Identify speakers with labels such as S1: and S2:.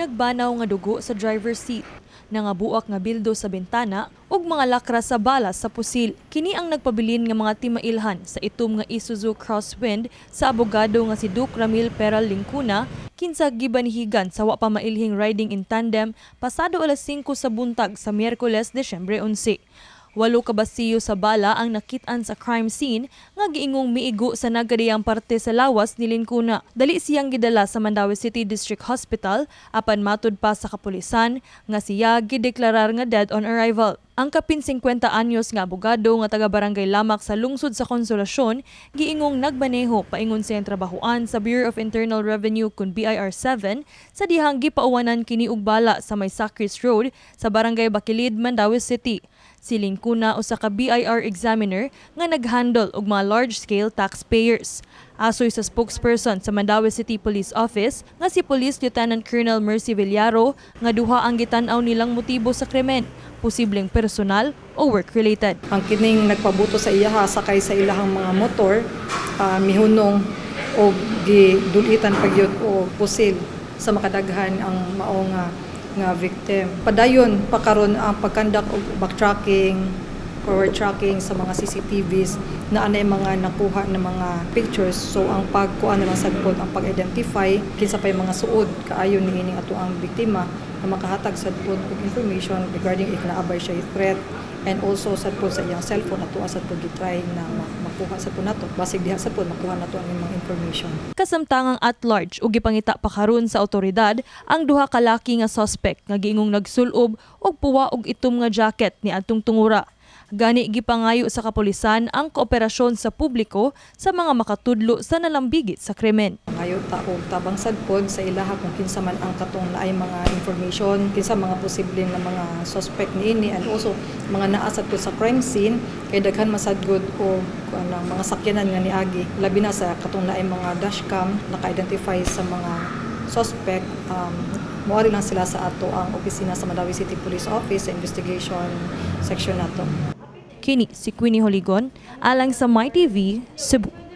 S1: Nagbanaw nga dugo sa driver's seat. Nangabuak nga bildo sa bintana ug mga lakra sa bala sa pusil. Kini ang nagpabilin nga mga timailhan sa itom nga Isuzu Crosswind sa abogado nga si Duke Ramil Peral Lingcuna kinsa gibanhigan sa wa pa mailhing riding in tandem pasado alas 5 sa buntag sa Miyerkules, Desyembre 11. Walo ka basiyo sa bala ang nakitaan sa crime scene nga giingong miigo sa nagkadiyang parte sa lawas ni Lincuna. Dali siyang gidala sa Mandawi City District Hospital apan matud pa sa kapulisan nga siya gideklarar nga dead on arrival. Ang kapin 50 anyos nga abogado nga taga Barangay Lamak sa lungsod sa Konsolasyon giingong nagbaneho paingon siyang trabahoan sa Bureau of Internal Revenue kun BIR7 sa dihang gipauwanan kini og bala sa may Sacris Road sa Barangay Bakilid, Mandawi City. Si Lincuna usa ka BIR examiner nga nag-handle og mga large-scale taxpayers. Asoy sa spokesperson sa Mandawi City Police Office nga si Police Lieutenant Colonel Mercy Villaro nga duha ang gitanaw nilang motibo sa krimen, posibleng personal o work-related.
S2: ang kining nagpabuto sa iyaha sakay sa ilahang mga motor ah, mihunong o gidulitan pagyud o pusil sa makadaghan ang mao nga nga victim. Padayon pakaron ang pagkandak og backtracking forward tracking sa mga CCTVs na anay mga nakuha ng mga pictures so ang pagkuha naman sad pod ang pag-identify kinsa pay mga suod kaayo ni ining ato ang biktima na makahatag pod og information regarding if naabay siya threat and also sad pod sa iyang cellphone ato sad pod gitry na ma- makuha sad pod nato basig diha sad pod makuha nato ang mga information
S1: Kasamtangang at large ug gipangita pa karon sa otoridad ang duha ka laki nga suspect nga giingong nagsulob og puwa og itom nga jacket ni adtong tungura. Gani gipangayo sa kapulisan ang kooperasyon sa publiko sa mga makatudlo sa nalambigit sa krimen.
S2: ngayo ta og tabang sad pod sa ilaha kung kinsa man ang katong naay mga information kinsa mga posible na mga suspect niini and also mga naa sad pod sa crime scene kay daghan masad good o anang mga sakyanan nga niagi labi na sa katong naay mga dashcam naka-identify sa mga suspect um, Muari lang sila sa ato ang opisina sa Mandawi City Police Office sa investigation section nato.
S1: Kini si Queenie Holigon alang sa MyTV Cebu.